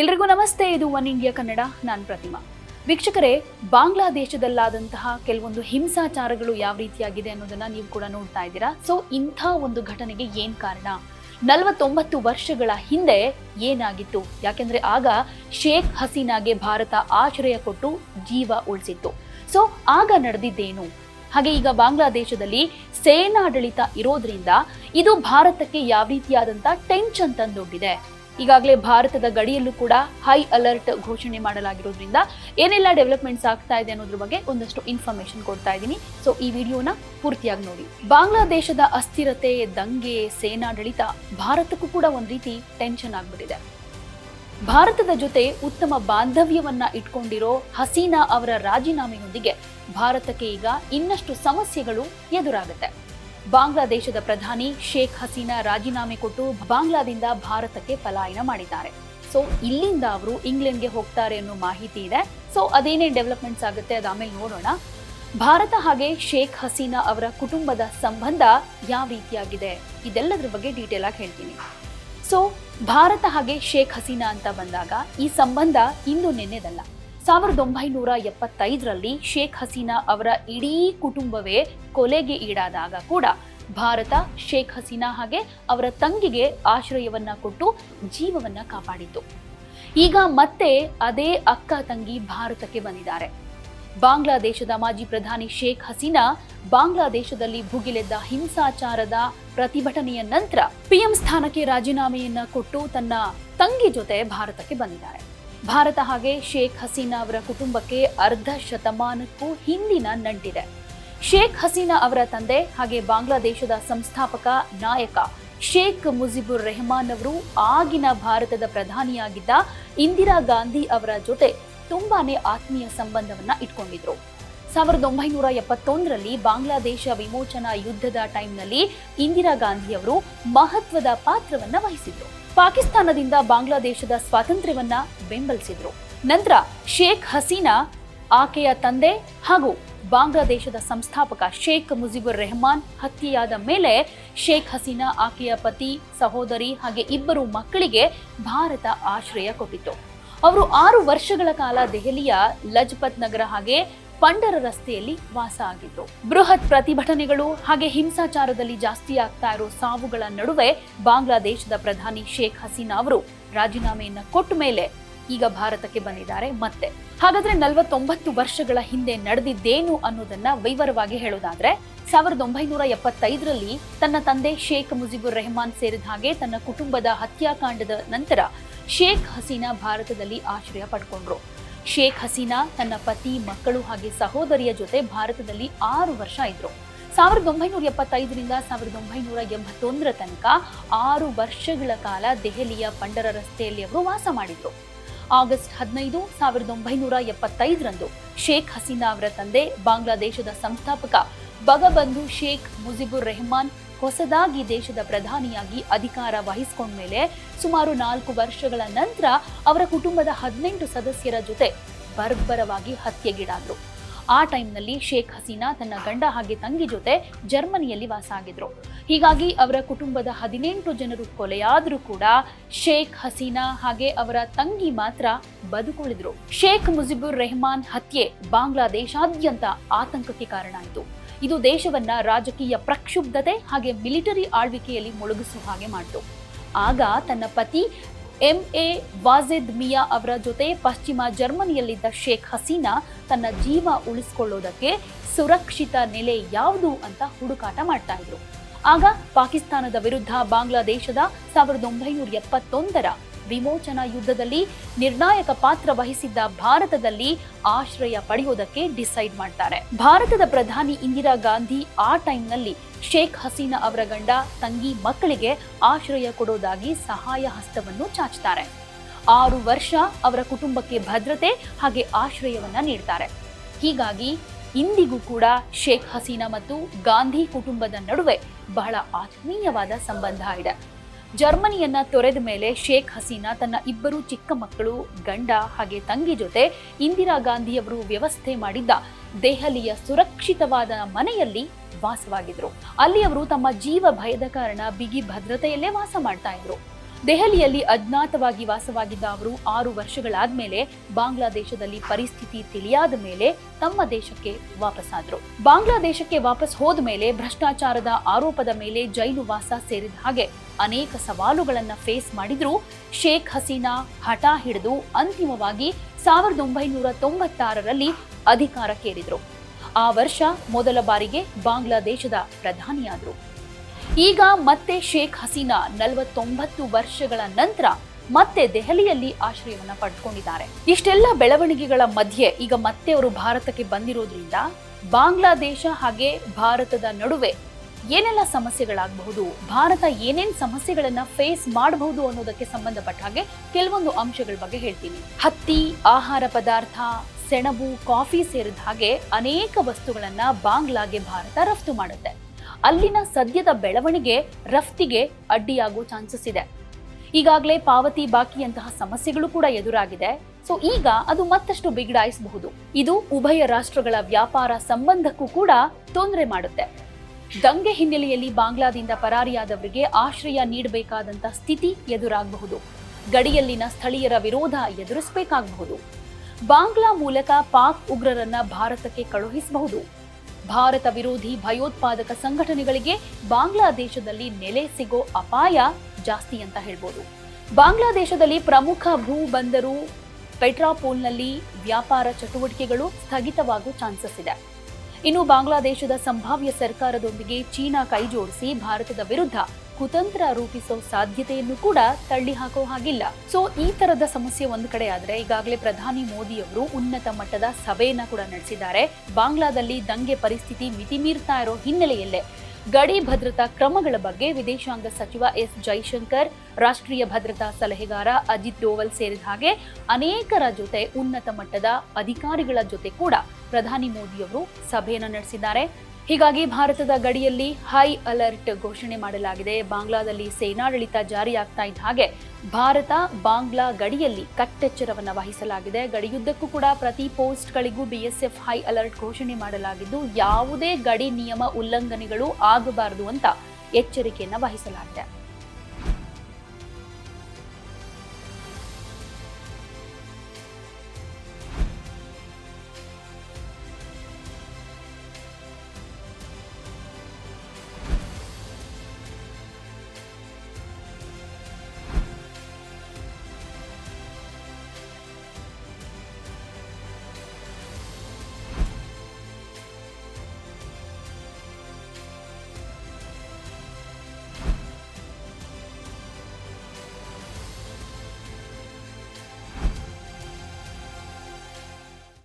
ಎಲ್ರಿಗೂ ನಮಸ್ತೆ, ಇದು ಒನ್ ಇಂಡಿಯಾ ಕನ್ನಡ, ನಾನು ಪ್ರತಿಮಾ. ವೀಕ್ಷಕರೇ, ಬಾಂಗ್ಲಾದೇಶದಲ್ಲಾದಂತಹ ಕೆಲವೊಂದು ಹಿಂಸಾಚಾರಗಳು ಯಾವ ರೀತಿಯಾಗಿದೆ ಅನ್ನೋದನ್ನ ನೀವು ಕೂಡ ನೋಡ್ತಾ ಇದ್ದೀರಾ? ಸೊ ಇಂಥ ಒಂದು ಘಟನೆಗೆ ಏನ್ ಕಾರಣ? ನಲವತ್ತೊಂಬತ್ತು ವರ್ಷಗಳ ಹಿಂದೆ ಏನಾಗಿತ್ತು? ಯಾಕೆಂದ್ರೆ ಆಗ ಶೇಖ್ ಹಸೀನಾಗೆ ಭಾರತ ಆಶ್ರಯ ಕೊಟ್ಟು ಜೀವ ಉಳಿಸಿತ್ತು. ಸೊ ಆಗ ನಡೆದಿದ್ದೇನು? ಹಾಗೆ ಈಗ ಬಾಂಗ್ಲಾದೇಶದಲ್ಲಿ ಸೇನಾಡಳಿತ ಇರೋದ್ರಿಂದ ಇದು ಭಾರತಕ್ಕೆ ಯಾವ ರೀತಿಯಾದಂತಹ ಟೆನ್ಷನ್ ತಂದೊಡ್ಡಿದೆ? ಈಗಾಗಲೇ ಭಾರತದ ಗಡಿಯಲ್ಲೂ ಕೂಡ ಹೈ ಅಲರ್ಟ್ ಘೋಷಣೆ ಮಾಡಲಾಗಿರೋದ್ರಿಂದ ಏನೆಲ್ಲ ಡೆವಲಪ್ಮೆಂಟ್ಸ್ ಆಗ್ತಾ ಇದೆ ಅನ್ನೋದ್ರ ಬಗ್ಗೆ ಒಂದಷ್ಟು ಇನ್ಫಾರ್ಮೇಶನ್ ಕೊಡ್ತಾ ಇದ್ದೀನಿ. ಸೊ ಈ ವಿಡಿಯೋನ ಪೂರ್ತಿಯಾಗಿ ನೋಡಿ. ಬಾಂಗ್ಲಾದೇಶದ ಅಸ್ಥಿರತೆ, ದಂಗೆ ಸೇನಾಡಳಿತ ಭಾರತಕ್ಕೂ ಕೂಡ ಒಂದು ರೀತಿ ಟೆನ್ಷನ್ ಆಗ್ಬಿಟ್ಟಿದೆ. ಭಾರತದ ಜೊತೆ ಉತ್ತಮ ಬಾಂಧವ್ಯವನ್ನ ಇಟ್ಕೊಂಡಿರೋ ಹಸೀನಾ ಅವರ ರಾಜೀನಾಮೆಯೊಂದಿಗೆ ಭಾರತಕ್ಕೆ ಈಗ ಇನ್ನಷ್ಟು ಸಮಸ್ಯೆಗಳು ಎದುರಾಗುತ್ತೆ. ಬಾಂಗ್ಲಾದೇಶದ ಪ್ರಧಾನಿ ಶೇಖ್ ಹಸೀನಾ ರಾಜೀನಾಮೆ ಕೊಟ್ಟು ಬಾಂಗ್ಲಾದಿಂದ ಭಾರತಕ್ಕೆ ಪಲಾಯನ ಮಾಡಿದ್ದಾರೆ. ಸೊ, ಇಲ್ಲಿಂದ ಅವರು ಇಂಗ್ಲೆಂಡ್ಗೆ ಹೋಗ್ತಾರೆ ಅನ್ನೋ ಮಾಹಿತಿ ಇದೆ. ಸೊ, ಅದೇನೇ ಡೆವಲಪ್ಮೆಂಟ್ಸ್ ಆಗುತ್ತೆ ಅದಾಮೇಲೆ ನೋಡೋಣ. ಭಾರತ ಹಾಗೆ ಶೇಖ್ ಹಸೀನಾ ಅವರ ಕುಟುಂಬದ ಸಂಬಂಧ ಯಾವ ರೀತಿಯಾಗಿದೆ? ಇದೆಲ್ಲದರ ಬಗ್ಗೆ ಡೀಟೇಲ್ ಆಗಿ ಹೇಳ್ತೀನಿ. ಸೊ, ಭಾರತ ಹಾಗೆ ಶೇಖ್ ಹಸೀನಾ ಅಂತ ಬಂದಾಗ ಈ ಸಂಬಂಧ ಇಂದು ನಿನ್ನೆದಲ್ಲ. ಸಾವಿರದ ಒಂಬೈನೂರ ಎಪ್ಪತ್ತೈದರಲ್ಲಿ ಶೇಖ್ ಹಸೀನಾ ಅವರ ಇಡೀ ಕುಟುಂಬವೇ ಕೊಲೆಗೆ ಈಡಾದಾಗ ಕೂಡ ಭಾರತ ಶೇಖ್ ಹಸೀನಾ ಹಾಗೆ ಅವರ ತಂಗಿಗೆ ಆಶ್ರಯವನ್ನ ಕೊಟ್ಟು ಜೀವವನ್ನ ಕಾಪಾಡಿತು ಈಗ ಮತ್ತೆ ಅದೇ ಅಕ್ಕ ತಂಗಿ ಭಾರತಕ್ಕೆ ಬಂದಿದ್ದಾರೆ. ಬಾಂಗ್ಲಾದೇಶದ ಮಾಜಿ ಪ್ರಧಾನಿ ಶೇಖ್ ಹಸೀನಾ ಬಾಂಗ್ಲಾದೇಶದಲ್ಲಿ ಭುಗಿಲೆದ್ದ ಹಿಂಸಾಚಾರದ ಪ್ರತಿಭಟನೆಯ ನಂತರ ಪಿಎಂ ಸ್ಥಾನಕ್ಕೆ ರಾಜೀನಾಮೆಯನ್ನ ಕೊಟ್ಟು ತನ್ನ ತಂಗಿ ಜೊತೆ ಭಾರತಕ್ಕೆ ಬಂದಿದ್ದಾರೆ. ಭಾರತ ಹಾಗೆ ಶೇಖ್ ಹಸೀನಾ ಅವರ ಕುಟುಂಬಕ್ಕೆ ಅರ್ಧ ಶತಮಾನಕ್ಕೂ ಹಿಂದಿನ ನಂಟಿದೆ. ಶೇಖ್ ಹಸೀನಾ ಅವರ ತಂದೆ ಹಾಗೆ ಬಾಂಗ್ಲಾದೇಶದ ಸಂಸ್ಥಾಪಕ ನಾಯಕ ಶೇಖ್ ಮುಜಿಬುರ್ ರೆಹಮಾನ್ ಅವರು ಆಗಿನ ಭಾರತದ ಪ್ರಧಾನಿಯಾಗಿದ್ದ ಇಂದಿರಾ ಗಾಂಧಿ ಅವರ ಜೊತೆ ತುಂಬಾನೇ ಆತ್ಮೀಯ ಸಂಬಂಧವನ್ನ ಇಟ್ಕೊಂಡಿದ್ರು. ಸಾವಿರದ ಒಂಬೈನೂರ ಎಪ್ಪತ್ತೊಂದರಲ್ಲಿ ಬಾಂಗ್ಲಾದೇಶ ವಿಮೋಚನಾ ಯುದ್ಧದ ಟೈಮ್ನಲ್ಲಿ ಇಂದಿರಾ ಗಾಂಧಿ ಅವರು ಮಹತ್ವದ ಪಾತ್ರವನ್ನ ವಹಿಸಿದ್ರು. ಪಾಕಿಸ್ತಾನದಿಂದ ಬಾಂಗ್ಲಾದೇಶದ ಸ್ವಾತಂತ್ರ್ಯವನ್ನ ಬೆಂಬಲಿಸಿದ್ರು. ನಂತರ ಶೇಖ್ ಹಸೀನಾ, ಆಕೆಯ ತಂದೆ ಹಾಗೂ ಬಾಂಗ್ಲಾದೇಶದ ಸಂಸ್ಥಾಪಕ ಶೇಖ್ ಮುಜಿಬುರ್ ರೆಹಮಾನ್ ಹತ್ಯೆಯಾದ ಮೇಲೆ ಶೇಖ್ ಹಸೀನಾ ಆಕೆಯ ಪತಿ, ಸಹೋದರಿ ಹಾಗೆ ಇಬ್ಬರು ಮಕ್ಕಳಿಗೆ ಭಾರತ ಆಶ್ರಯ ಕೊಟ್ಟಿತ್ತು. ಅವರು ಆರು ವರ್ಷಗಳ ಕಾಲ ದೆಹಲಿಯ ಲಜ್ಪತ್ ನಗರ ಹಾಗೆ ಪಂಡರ ರಸ್ತೆಯಲ್ಲಿ ವಾಸ ಆಗಿದ್ರು ಬೃಹತ್ ಪ್ರತಿಭಟನೆಗಳು ಹಾಗೆ ಹಿಂಸಾಚಾರದಲ್ಲಿ ಜಾಸ್ತಿ ಆಗ್ತಾ ಇರೋ ಸಾವುಗಳ ನಡುವೆ ಬಾಂಗ್ಲಾದೇಶದ ಪ್ರಧಾನಿ ಶೇಖ್ ಹಸೀನಾ ಅವರು ರಾಜೀನಾಮೆಯನ್ನ ಕೊಟ್ಟ ಮೇಲೆ ಈಗ ಭಾರತಕ್ಕೆ ಬಂದಿದ್ದಾರೆ ಮತ್ತೆ. ಹಾಗಾದ್ರೆ ನಲವತ್ತೊಂಬತ್ತು ವರ್ಷಗಳ ಹಿಂದೆ ನಡೆದಿದ್ದೇನು ಅನ್ನೋದನ್ನ ವಿವರವಾಗಿ ಹೇಳೋದಾದ್ರೆ, ಸಾವಿರದ ಒಂಬೈನೂರ ಎಪ್ಪತ್ತೈದರಲ್ಲಿ ತನ್ನ ತಂದೆ ಶೇಖ್ ಮುಜಿಬುರ್ ರೆಹಮಾನ್ ಸೇರಿದ ಹಾಗೆ ತನ್ನ ಕುಟುಂಬದ ಹತ್ಯಾಕಾಂಡದ ನಂತರ ಶೇಖ್ ಹಸೀನಾ ಭಾರತದಲ್ಲಿ ಆಶ್ರಯ ಪಡ್ಕೊಂಡ್ರು. ಶೇಖ್ ಹಸೀನಾ ತನ್ನ ಪತಿ, ಮಕ್ಕಳು ಹಾಗೆ ಸಹೋದರಿಯ ಜೊತೆ ಭಾರತದಲ್ಲಿ ಆರು ವರ್ಷ ಇದ್ರು. ಸಾವಿರದ ಒಂಬೈನೂರ ಎಪ್ಪತ್ತೈದರಿಂದ ಸಾವಿರದ ಒಂಬೈನೂರ ಎಂಬತ್ತೊಂದರ ತನಕ ಆರು ವರ್ಷಗಳ ಕಾಲ ದೆಹಲಿಯ ಪಂಡರ ರಸ್ತೆಯಲ್ಲಿ ಅವರು ವಾಸ ಮಾಡಿದ್ರು. ಆಗಸ್ಟ್ ಹದಿನೈದು ಸಾವಿರದ ಒಂಬೈನೂರ ಎಪ್ಪತ್ತೈದರಂದು ಶೇಖ್ ಹಸೀನಾ ಅವರ ತಂದೆ, ಬಾಂಗ್ಲಾದೇಶದ ಸಂಸ್ಥಾಪಕ ಬಗಬಂಧು ಶೇಖ್ ಮುಜಿಬುರ್ ರೆಹಮಾನ್ ಹೊಸದಾಗಿ ದೇಶದ ಪ್ರಧಾನಿಯಾಗಿ ಅಧಿಕಾರ ವಹಿಸಿಕೊಂಡ್ಮೇಲೆ ಸುಮಾರು ನಾಲ್ಕು ವರ್ಷಗಳ ನಂತರ ಅವರ ಕುಟುಂಬದ ಹದಿನೆಂಟು ಸದಸ್ಯರ ಜೊತೆ ಬರ್ಬರವಾಗಿ ಹತ್ಯೆಗೀಡಾದ್ರು. ಆ ಟೈಮ್ನಲ್ಲಿ ಶೇಖ್ ಹಸೀನಾ ತನ್ನ ಗಂಡ ಹಾಗೆ ತಂಗಿ ಜೊತೆ ಜರ್ಮನಿಯಲ್ಲಿ ವಾಸ ಆಗಿದ್ರು ಹೀಗಾಗಿ ಅವರ ಕುಟುಂಬದ ಹದಿನೆಂಟು ಜನರು ಕೊಲೆಯಾದರೂ ಕೂಡ ಶೇಖ್ ಹಸೀನಾ ಹಾಗೆ ಅವರ ತಂಗಿ ಮಾತ್ರ ಬದುಕುಳಿದ್ರು. ಶೇಖ್ ಮುಜಿಬುರ್ ರೆಹಮಾನ್ ಹತ್ಯೆ ಬಾಂಗ್ಲಾದೇಶಾದ್ಯಂತ ಆತಂಕಕ್ಕೆ ಕಾರಣ ಆಯಿತು. ಇದು ದೇಶವನ್ನ ರಾಜಕೀಯ ಪ್ರಕ್ಷುಬ್ಧತೆ ಹಾಗೆ ಮಿಲಿಟರಿ ಆಳ್ವಿಕೆಯಲ್ಲಿ ಮುಳುಗಿಸುವ ಹಾಗೆ ಮಾಡಿತು. ಆಗ ತನ್ನ ಪತಿ ಎಂ. ಎ. ವಾಜೆದ್ ಮಿಯಾ ಅವರ ಜೊತೆ ಪಶ್ಚಿಮ ಜರ್ಮನಿಯಲ್ಲಿದ್ದ ಶೇಖ್ ಹಸೀನಾ ತನ್ನ ಜೀವ ಉಳಿಸ್ಕೊಳ್ಳೋದಕ್ಕೆ ಸುರಕ್ಷಿತ ನೆಲೆ ಯಾವುದು ಅಂತ ಹುಡುಕಾಟ ಮಾಡ್ತಾ ಇದ್ರು. ಆಗ ಪಾಕಿಸ್ತಾನದ ವಿರುದ್ಧ ಬಾಂಗ್ಲಾದೇಶದ ಸಾವಿರದ ಒಂಬೈನೂರ ಎಪ್ಪತ್ತೊಂದರ ವಿಮೋಚನಾ ಯುದ್ಧದಲ್ಲಿ ನಿರ್ಣಾಯಕ ಪಾತ್ರ ವಹಿಸಿದ್ದ ಭಾರತದಲ್ಲಿ ಆಶ್ರಯ ಪಡೆಯೋದಕ್ಕೆ ಡಿಸೈಡ್ ಮಾಡ್ತಾರೆ. ಭಾರತದ ಪ್ರಧಾನಿ ಇಂದಿರಾ ಗಾಂಧಿ ಆ ಟೈಮ್ನಲ್ಲಿ ಶೇಖ್ ಹಸೀನಾ ಅವರ ಗಂಡ, ತಂಗಿ ಮಕ್ಕಳಿಗೆ ಆಶ್ರಯ ಕೊಡೋದಾಗಿ ಸಹಾಯ ಹಸ್ತವನ್ನು ಚಾಚ್ತಾರೆ. ಆರು ವರ್ಷ ಅವರ ಕುಟುಂಬಕ್ಕೆ ಭದ್ರತೆ ಹಾಗೆ ಆಶ್ರಯವನ್ನ ನೀಡ್ತಾರೆ. ಹೀಗಾಗಿ ಇಂದಿಗೂ ಕೂಡ ಶೇಖ್ ಹಸೀನಾ ಮತ್ತು ಗಾಂಧಿ ಕುಟುಂಬದ ನಡುವೆ ಬಹಳ ಆತ್ಮೀಯವಾದ ಸಂಬಂಧ ಇದೆ. ಜರ್ಮನಿಯನ್ನ ತೊರೆದ ಮೇಲೆ ಶೇಖ್ ಹಸೀನಾ ತನ್ನ ಇಬ್ಬರು ಚಿಕ್ಕ ಮಕ್ಕಳು, ಗಂಡ ಹಾಗೆ ತಂಗಿ ಜೊತೆ ಇಂದಿರಾ ಗಾಂಧಿಯವರು ವ್ಯವಸ್ಥೆ ಮಾಡಿದ್ದ ದೆಹಲಿಯ ಸುರಕ್ಷಿತವಾದ ಮನೆಯಲ್ಲಿ ವಾಸವಾಗಿದ್ರು. ಅಲ್ಲಿ ಅವರು ತಮ್ಮ ಜೀವ ಭಯದ ಕಾರಣ ಬಿಗಿ ಭದ್ರತೆಯಲ್ಲೇ ವಾಸ ಮಾಡ್ತಾ ಇದ್ರು. ದೆಹಲಿಯಲ್ಲಿ ಅಜ್ಞಾತವಾಗಿ ವಾಸವಾಗಿದ್ದ ಅವರು ಆರು ವರ್ಷಗಳಾದ್ಮೇಲೆ ಬಾಂಗ್ಲಾದೇಶದಲ್ಲಿ ಪರಿಸ್ಥಿತಿ ತಿಳಿಯಾದ ಮೇಲೆ ತಮ್ಮ ದೇಶಕ್ಕೆ ವಾಪಸ್ಸಾದ್ರು ಬಾಂಗ್ಲಾದೇಶಕ್ಕೆ ವಾಪಸ್ ಹೋದ ಮೇಲೆ ಭ್ರಷ್ಟಾಚಾರದ ಆರೋಪದ ಮೇಲೆ ಜೈಲು ವಾಸ ಸೇರಿದ ಹಾಗೆ ಅನೇಕ ಸವಾಲುಗಳನ್ನ ಫೇಸ್ ಮಾಡಿದ್ರು. ಶೇಖ್ ಹಸೀನಾ ಹಠ ಹಿಡಿದು ಅಂತಿಮವಾಗಿ ಸಾವಿರದ ಒಂಬೈನೂರ ತೊಂಬತ್ತಾರರಲ್ಲಿ ಅಧಿಕಾರಕ್ಕೇರಿದ್ರು. ಆ ವರ್ಷ ಮೊದಲ ಬಾರಿಗೆ ಬಾಂಗ್ಲಾದೇಶದ ಪ್ರಧಾನಿಯಾದ್ರು. ಈಗ ಮತ್ತೆ ಶೇಖ್ ಹಸೀನಾ ನಲವತ್ತೊಂಬತ್ತು ವರ್ಷಗಳ ನಂತರ ಮತ್ತೆ ದೆಹಲಿಯಲ್ಲಿ ಆಶ್ರಯವನ್ನ ಪಡ್ಕೊಂಡಿದ್ದಾರೆ. ಇಷ್ಟೆಲ್ಲ ಬೆಳವಣಿಗೆಗಳ ಮಧ್ಯೆ ಈಗ ಮತ್ತೆ ಅವರು ಭಾರತಕ್ಕೆ ಬಂದಿರೋದ್ರಿಂದ ಬಾಂಗ್ಲಾದೇಶ ಹಾಗೆ ಭಾರತದ ನಡುವೆ ಏನೆಲ್ಲ ಸಮಸ್ಯೆಗಳಾಗಬಹುದು, ಭಾರತ ಏನೇನ್ ಸಮಸ್ಯೆಗಳನ್ನ ಫೇಸ್ ಮಾಡಬಹುದು ಅನ್ನೋದಕ್ಕೆ ಸಂಬಂಧಪಟ್ಟ ಹಾಗೆ ಕೆಲವೊಂದು ಅಂಶಗಳ ಬಗ್ಗೆ ಹೇಳ್ತೀನಿ. ಹತ್ತಿ, ಆಹಾರ ಪದಾರ್ಥ, ಸೆಣಬು, ಕಾಫಿ ಸೇರಿದ ಹಾಗೆ ಅನೇಕ ವಸ್ತುಗಳನ್ನ ಬಾಂಗ್ಲಾಗೆ ಭಾರತ ರಫ್ತು ಮಾಡುತ್ತೆ. ಅಲ್ಲಿನ ಸದ್ಯದ ಬೆಳವಣಿಗೆ ರಫ್ತಿಗೆ ಅಡ್ಡಿಯಾಗೋ ಚಾನ್ಸಸ್ ಇದೆ. ಈಗಾಗಲೇ ಪಾವತಿ ಬಾಕಿಯಂತಹ ಸಮಸ್ಯೆಗಳು ಕೂಡ ಎದುರಾಗಿದೆ. ಸೊ ಈಗ ಅದು ಮತ್ತಷ್ಟು ಬಿಗಡಾಯಿಸಬಹುದು. ಇದು ಉಭಯ ರಾಷ್ಟ್ರಗಳ ವ್ಯಾಪಾರ ಸಂಬಂಧಕ್ಕೂ ಕೂಡ ತೊಂದರೆ ಮಾಡುತ್ತೆ. ದಂಗೆ ಹಿನ್ನೆಲೆಯಲ್ಲಿ ಬಾಂಗ್ಲಾದಿಂದ ಪರಾರಿಯಾದವರಿಗೆ ಆಶ್ರಯ ನೀಡಬೇಕಾದಂತಹ ಸ್ಥಿತಿ ಎದುರಾಗಬಹುದು. ಗಡಿಯಲ್ಲಿನ ಸ್ಥಳೀಯರ ವಿರೋಧ ಎದುರಿಸಬೇಕಾಗಬಹುದು. ಬಾಂಗ್ಲಾ ಮೂಲಕ ಪಾಕ್ ಉಗ್ರರನ್ನ ಭಾರತಕ್ಕೆ ಕಳುಹಿಸಬಹುದು. ಭಾರತ ವಿರೋಧಿ ಭಯೋತ್ಪಾದಕ ಸಂಘಟನೆಗಳಿಗೆ ಬಾಂಗ್ಲಾದೇಶದಲ್ಲಿ ನೆಲೆ ಸಿಗೋ ಅಪಾಯ ಜಾಸ್ತಿ ಅಂತ ಹೇಳ್ಬೋದು. ಬಾಂಗ್ಲಾದೇಶದಲ್ಲಿ ಪ್ರಮುಖ ಭೂ ಬಂದರು ಪೆಟ್ರಾಪೋಲ್ನಲ್ಲಿ ವ್ಯಾಪಾರ ಚಟುವಟಿಕೆಗಳು ಸ್ಥಗಿತವಾಗೋ ಚಾನ್ಸಸ್ ಇದೆ. ಇನ್ನು ಬಾಂಗ್ಲಾದೇಶದ ಸಂಭಾವ್ಯ ಸರ್ಕಾರದೊಂದಿಗೆ ಚೀನಾ ಕೈಜೋಡಿಸಿ ಭಾರತದ ವಿರುದ್ಧ ಕುತಂತ್ರ ರೂಪಿಸೋ ಸಾಧ್ಯತೆಯನ್ನು ಕೂಡ ತಳ್ಳಿ ಹಾಕೋ ಹಾಗಿಲ್ಲ. ಸೊ ಈ ತರದ ಸಮಸ್ಯೆ ಒಂದು ಕಡೆ ಆದ್ರೆ ಈಗಾಗಲೇ ಪ್ರಧಾನಿ ಮೋದಿ ಅವರು ಉನ್ನತ ಮಟ್ಟದ ಸಭೆಯನ್ನ ಕೂಡ ನಡೆಸಿದ್ದಾರೆ. ಬಾಂಗ್ಲಾದಲ್ಲಿ ದಂಗೆ ಪರಿಸ್ಥಿತಿ ಮಿತಿಮೀರ್ತಾ ಇರೋ ಹಿನ್ನೆಲೆಯಲ್ಲೇ ಗಡಿ ಭದ್ರತಾ ಕ್ರಮಗಳ ಬಗ್ಗೆ ವಿದೇಶಾಂಗ ಸಚಿವ ಎಸ್ ಜೈಶಂಕರ್, ರಾಷ್ಟ್ರೀಯ ಭದ್ರತಾ ಸಲಹೆಗಾರ ಅಜಿತ್ ಡೋವಲ್ ಸೇರಿದ ಹಾಗೆ ಅನೇಕರ ಜೊತೆ ಉನ್ನತ ಮಟ್ಟದ ಅಧಿಕಾರಿಗಳ ಜೊತೆ ಕೂಡ ಪ್ರಧಾನಿ ಮೋದಿಯವರು ಸಭೆಯನ್ನು ನಡೆಸಿದ್ದಾರೆ. ಹೀಗಾಗಿ ಭಾರತದ ಗಡಿಯಲ್ಲಿ ಹೈ ಅಲರ್ಟ್ ಘೋಷಣೆ ಮಾಡಲಾಗಿದೆ. ಬಾಂಗ್ಲಾದಲ್ಲಿ ಸೇನಾಡಳಿತ ಜಾರಿಯಾಗ್ತಾ ಇದ್ದ ಹಾಗೆ ಭಾರತ ಬಾಂಗ್ಲಾ ಗಡಿಯಲ್ಲಿ ಕಟ್ಟೆಚ್ಚರವನ್ನು ವಹಿಸಲಾಗಿದೆ. ಗಡಿಯುದ್ದಕ್ಕೂ ಕೂಡ ಪ್ರತಿ ಪೋಸ್ಟ್ಗಳಿಗೂ ಬಿಎಸ್ಎಫ್ ಹೈ ಅಲರ್ಟ್ ಘೋಷಣೆ ಮಾಡಲಾಗಿದ್ದು, ಯಾವುದೇ ಗಡಿ ನಿಯಮ ಉಲ್ಲಂಘನೆಗಳು ಆಗಬಾರದು ಅಂತ ಎಚ್ಚರಿಕೆಯನ್ನು ವಹಿಸಲಾಗಿದೆ.